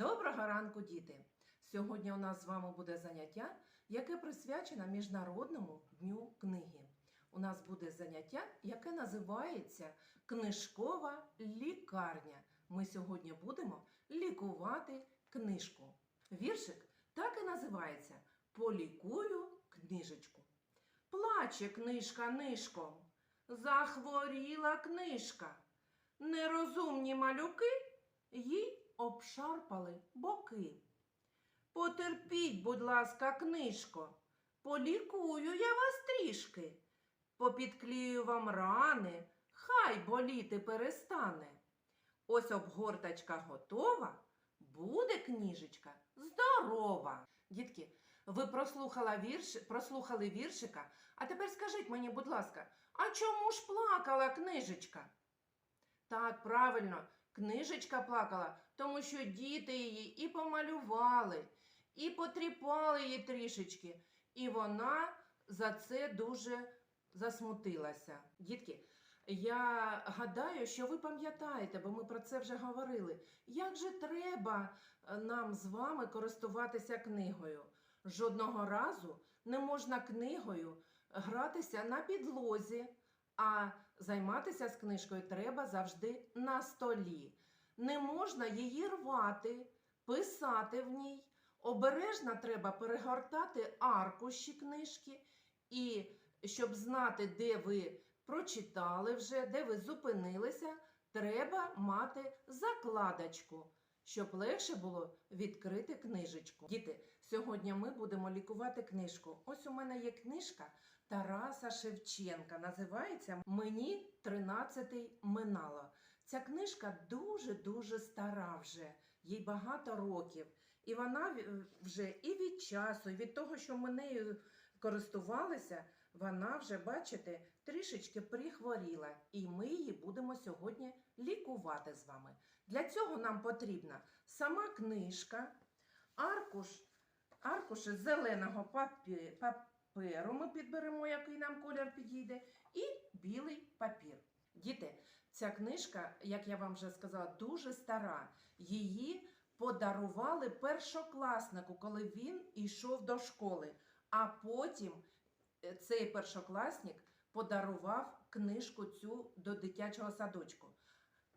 Доброго ранку, діти! Сьогодні у нас з вами буде заняття, яке присвячено Міжнародному дню книги. У нас буде заняття, яке називається Книжкова лікарня. Ми сьогодні будемо лікувати книжку. Віршик так і називається Полікую книжечку. Плаче книжка нишком, захворіла книжка. Нерозумні малюки їй обшарпали боки. Потерпіть, будь ласка, книжко, полікую я вас трішки, попідклею вам рани, хай боліти перестане. Ось обгорточка готова, буде книжечка здорова. Дітки, ви прослухала вірш, прослухали віршика, а тепер скажіть мені, будь ласка, а чому ж плакала книжечка? Так, правильно, книжечка плакала, тому що діти її і помалювали, і потріпали її трішечки, і вона за це дуже засмутилася. Дітки, я гадаю, що ви пам'ятаєте, бо ми про це вже говорили. Як же треба е, нам з вами користуватися книгою? Жодного разу не можна книгою гратися на підлозі, а займатися з книжкою треба завжди на столі. Не можна її рвати, писати в ній. Обережно треба перегортати аркуші книжки, і щоб знати, де ви прочитали вже, де ви зупинилися, треба мати закладочку, щоб легше було відкрити книжечку. Діти, сьогодні ми будемо лікувати книжку. Ось у мене є книжка Тараса Шевченка. Називається Мені 13-й минало. Ця книжка дуже-дуже стара вже, їй багато років. І вона вже і від часу, і від того, що ми нею користувалися, вона вже, бачите, трішечки прихворіла. І ми її будемо сьогодні лікувати з вами. Для цього нам потрібна сама книжка, аркуш, аркуші зеленого паперу. Ми підберемо, який нам колір підійде, і білий папір. Діти, ця книжка, як я вам вже сказала, дуже стара. Її подарували першокласнику, коли він йшов до школи. А потім е, цей першокласник подарував книжку цю до дитячого садочку.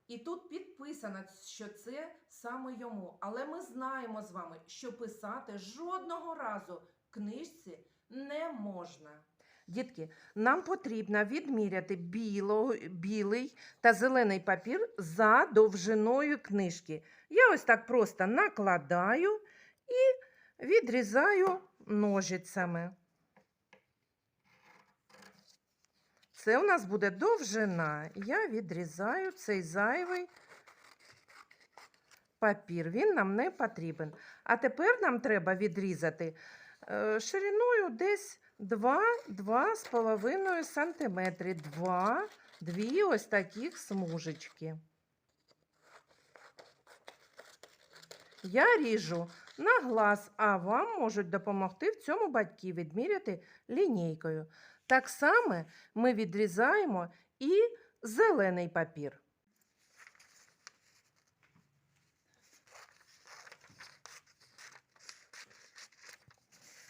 І тут підписано, що це саме йому. Але ми знаємо з вами, що писати жодного разу книжці не можна. Дітки, нам потрібно відміряти біло, білий та зелений папір за довжиною книжки. Я ось так просто накладаю і відрізаю ножицями. Це у нас буде довжина. Я відрізаю цей зайвий папір. Він нам не потрібен. А тепер нам треба відрізати е, шириною десь 2-2,5 см. Два, дві ось таких смужечки. Я ріжу на глаз, а вам можуть допомогти в цьому батьки відміряти лінійкою. Так само ми відрізаємо і зелений папір.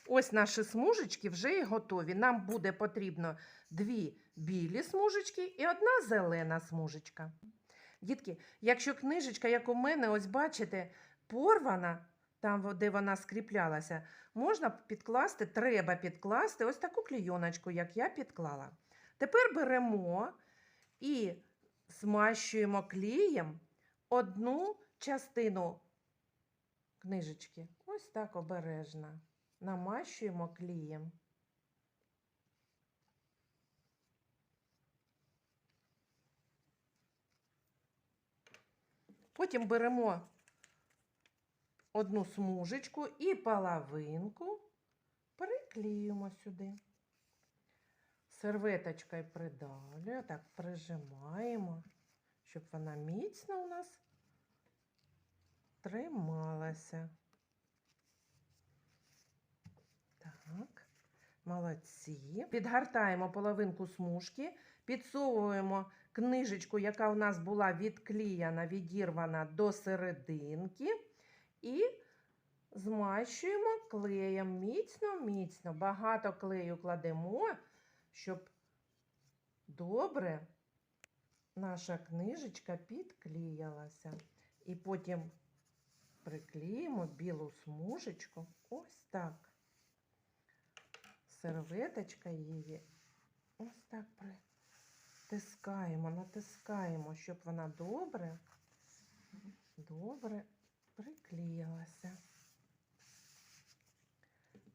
Ось наші смужечки вже і готові. Нам буде потрібно дві білі смужечки і одна зелена смужечка. Дітки, якщо книжечка, як у мене, ось бачите, порвана, там, де вона скріплялася, можна підкласти, треба підкласти ось таку клійоночку, як я підклала. Тепер беремо і змащуємо клеєм одну частину книжечки. Ось так обережно. Намащуємо клеєм. Потім беремо одну смужечку і половинку приклеюємо сюди. Серветочкою придавлюємо, так прижимаємо, щоб вона міцно у нас трималася. Так, молодці. Підгортаємо половинку смужки, підсовуємо книжечку, яка у нас була відклеєна, відірвана до серединки. І змащуємо клеєм міцно-міцно. Багато клею кладемо, щоб добре наша книжечка підклеїлася. І потім приклеїмо білу смужечку ось так. Серветочка її ось так притискаємо, натискаємо, щоб вона добре, добре приклеїлася.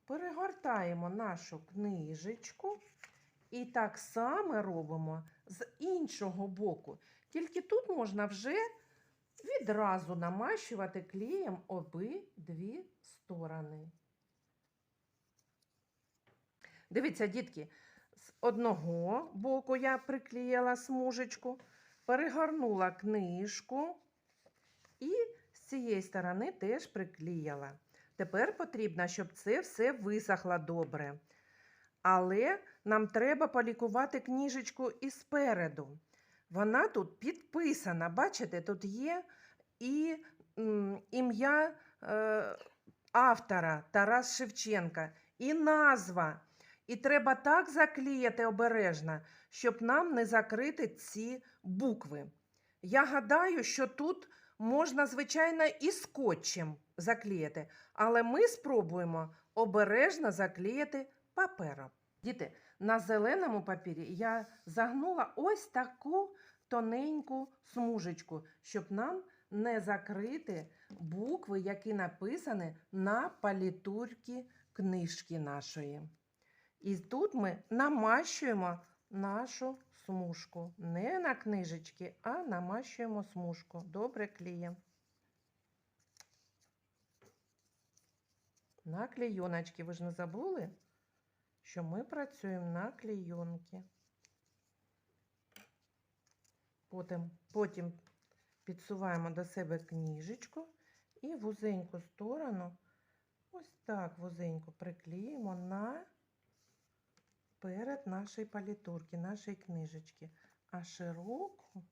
Перегортаємо нашу книжечку і так само робимо з іншого боку. Тільки тут можна вже відразу намащувати клеєм обидві сторони. Дивіться, дітки, з одного боку я приклеїла смужечку, перегорнула книжку і цієї сторони теж приклеїла. Тепер потрібно, щоб це все висохло добре. Але нам треба полікувати книжечку і спереду. Вона тут підписана. Бачите, тут є і ім'я е, автора Тарас Шевченка, і назва. І треба так заклеїти обережно, щоб нам не закрити ці букви. Я гадаю, що тут можна, звичайно, і скотчем заклеїти, але ми спробуємо обережно заклеїти папером. Діти, на зеленому папірі я загнула ось таку тоненьку смужечку, щоб нам не закрити букви, які написані на палітурці книжки нашої. І тут ми намащуємо нашу смужку. Не на книжечки, а намащуємо смужку. Добре клеєм. На клейоночки. Ви ж не забули, що ми працюємо на клейонки. Потім, потім підсуваємо до себе книжечку і вузеньку сторону, ось так вузенько приклеїмо на перед нашої палітурки, нашої книжечки, а широку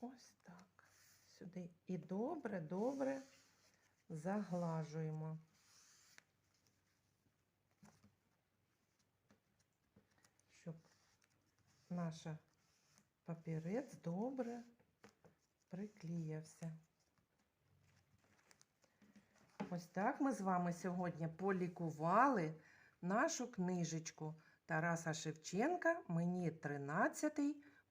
ось так сюди. І добре, добре заглажуємо. Щоб наша папірець добре приклеївся. Ось так ми з вами сьогодні полікували нашу книжечку Тараса Шевченка Мені 13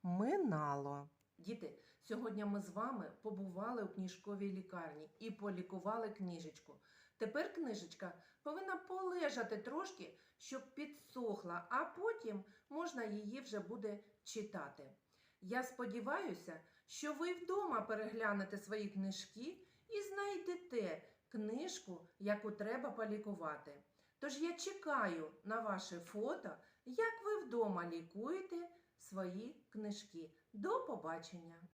минало. Діти, сьогодні ми з вами побували у книжковій лікарні і полікували книжечку. Тепер книжечка повинна полежати трошки, щоб підсохла, а потім можна її вже буде читати. Я сподіваюся, що ви вдома переглянете свої книжки і знайдете книжку, яку треба полікувати. Тож я чекаю на ваше фото, як ви вдома лікуєте свої книжки. До побачення!